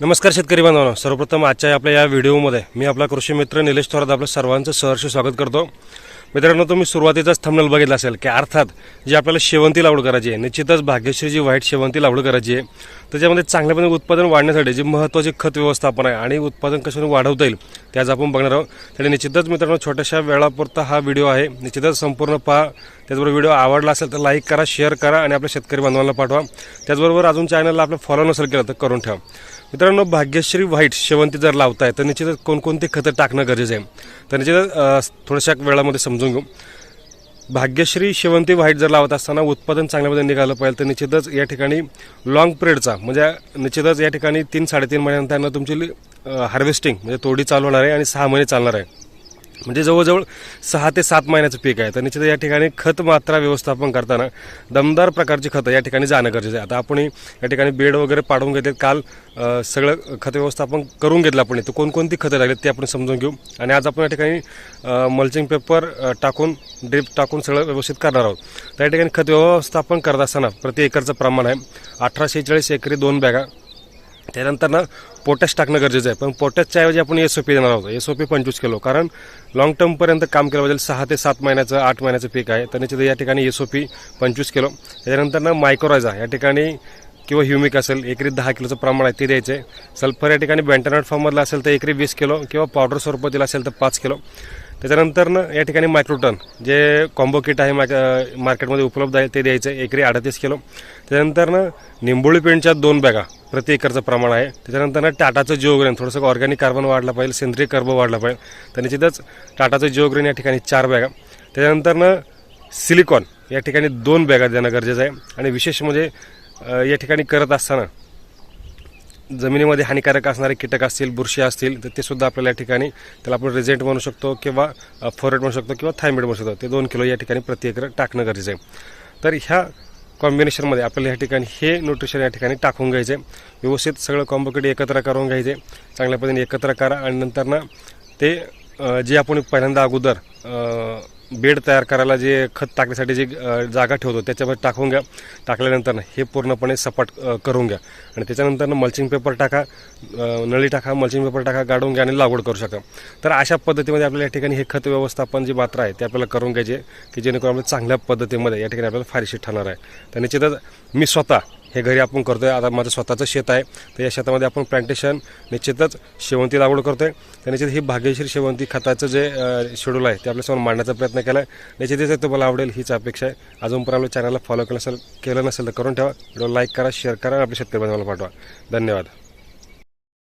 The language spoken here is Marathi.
नमस्कार शेतकरी बांधवांनो. सर्वप्रथम आजच्या आपल्या या व्हिडिओमध्ये मी आपला कृषी मित्र निलेश थोरात आपलं सर्वांचं सहर्ष स्वागत करतो. मित्रांनो तुम्ही सुरुवातीचाच थंबनेल बघितला असेल की अर्थात जी आपल्याला शेवंती लागवड करायची आहे निश्चितच भाग्यश्री जी व्हाईट शेवंती लागवड करायची आहे त्याच्यामध्ये चांगल्यापणे उत्पादन वाढण्यासाठी जे महत्त्वाचे खत व्यवस्थापन आहे आणि उत्पादन कशाने वाढवता येईल त्याच आपण बघणार आहोत. त्याने निश्चितच मित्रांनो छोट्याशा वेळापुरता हा व्हिडिओ आहे. निश्चितच संपूर्ण पहा. त्याचबरोबर व्हिडिओ आवडला असेल तर लाईक करा शेअर करा आणि आपल्या शेतकरी बांधवांना पाठवा. त्याचबरोबर अजून चॅनलला आपलं फॉलो नसेल केलं तर करून ठेवा. मित्रांनो भाग्यश्री व्हाईट शेवंती जर लावताय तर निश्चितच कोणकोणती खतं टाकणं गरजेचं आहे. तर निश्चितच थोड्याशा वेळामध्ये समजून घेऊ. भाग्यश्री शेवंती व्हाईट जर लावत असताना उत्पादन चांगल्यामध्ये निघालं पाहिजे तर निश्चितच या ठिकाणी लॉंग पिरियडचा म्हणजे निश्चितच या ठिकाणी तीन साडेतीन महिन्यानंतर तुमची हार्वेस्टिंग म्हणजे तोडी चालू होणार आहे आणि सहा महिने चालणार आहे. म्हणजे जवळजवळ सहा ते सात महिन्याचं पीक आहे. तर निश्चित या ठिकाणी खत मात्रा व्यवस्थापन करताना दमदार प्रकारची खतं या ठिकाणी जाणं गरजेचं आहे. आता आपण या ठिकाणी बेड वगैरे पाडून घेतले काल सगळं खत व्यवस्थापन करून घेतलं आपण तर कोणकोणती खतं लागली ते आपण समजून घेऊ. आणि आज आपण या ठिकाणी मल्चिंग पेपर टाकून ड्रिप टाकून सगळं व्यवस्थित करणार आहोत. तर या ठिकाणी खत व्यवस्थापन करत असताना प्रति एकरचं प्रमाण आहे अठरा शेहेचाळीस एकरी दोन बॅगा. त्यानंतर ना पोटॅश टाकणं गरजेचं आहे. पण पोटॅशच्या ऐवजी आपण एस ओ पी देणार आहोत. एस ओ पी पंचवीस किलो. कारण लॉंग टर्मपर्यंत काम केलं पाहिजे. सहा ते सात महिन्याचं आठ महिन्याचं पीक आहे. तर निश्चित या ठिकाणी एस ओ पी पंचवीस किलो. त्याच्यानंतर ना मायक्रोरायझा या ठिकाणी किंवा ह्युमिक असेल एकरी दहा किलोचं प्रमाण आहे ते द्यायचं आहे. सल्फर या ठिकाणी बँटनट फॉर्ममधला असेल तर एकरी वीस किलो किंवा पावडर स्वरूपातील असेल तर पाच किलो. त्याच्यानंतर ना या ठिकाणी मायक्रोटन जे कॉम्बो किट आहे मार्क मार्केटमध्ये उपलब्ध आहे ते द्यायचं आहे. एकरी अडतीस किलो. त्याच्यानंतर ना निंबोळी पेंटच्या दोन बॅगा प्रति एकरचं प्रमाण आहे. त्याच्यानंतर ना टाटाचं जिओग्रेन थोडंसं ऑर्गॅनिक कार्बन वाढलं पाहिजे सेंद्रिय कर्ब वाढला पाहिजे. तर निश्चितच टाटाचं जिओग्रेन या ठिकाणी चार बॅगा. त्याच्यानंतर ना सिलिकॉन या ठिकाणी दोन बॅगा देणं गरजेचं आहे. आणि विशेष म्हणजे या ठिकाणी करत असताना जमिनीमध्ये हानिकारक असणारे कीटक असतील बुरशी असतील तर ते सुद्धा आपल्याला या ठिकाणी त्याला आपण रिजेंट म्हणू शकतो किंवा फोरेट म्हणू शकतो किंवा थायमेट म्हणू शकतो. ते दोन किलो या ठिकाणी प्रति एकर टाकणं गरजेचं आहे. तर ह्या कॉम्बिनेशनमध्ये आपल्याला या ठिकाणी हे न्यूट्रिशन या ठिकाणी टाकून घ्यायचे व्यवस्थित सगळं कॉम्बोकेट एकत्र करून घ्यायचे चांगल्या पद्धतीने एकत्र करा आणि नंतर ना ते जे आपण पहिल्यांदा अगोदर बेड तयार करायला जे खत टाकण्यासाठी जी जागा ठेवतो त्याच्यामध्ये टाकून घ्या. टाकल्यानंतर हे पूर्णपणे सपाट करून घ्या. आणि त्याच्यानंतर मल्चिंग पेपर टाका नळी टाका मल्चिंग पेपर टाका गाडून घ्या आणि लागवड करू शकता. तर अशा पद्धतीमध्ये आपल्याला या ठिकाणी हे खत व्यवस्थापन जी मात्रा आहे ते आपल्याला करून घ्यायचे की जेणेकरून आपल्याला चांगल्या पद्धतीमध्ये या ठिकाणी आपल्याला फारशी ठरणार आहे. तर निश्चितच मी स्वतः हे घरी आपण करतोय. आता माझं स्वतःचं शेत आहे. तर या शेतामध्ये आपण प्लांटेशन निश्चितच शेवंती लागवड करतोय. तर निश्चित ही भाग्यश्री शेवंती खताचं जे शेड्यूल आहे ते आपल्यासमोर मांडण्याचा प्रयत्न केला आहे निश्चितच तुम्हाला आवडेल हीच अपेक्षा आहे. अजूनपर्यंत आपल्या चॅनलला फॉलो केलं नसेल केलं नसेल तर करून ठेवा. व्हिडिओ लाईक करा शेअर करा आणि आपल्या शेतकरी बांधवाला पाठवा. धन्यवाद.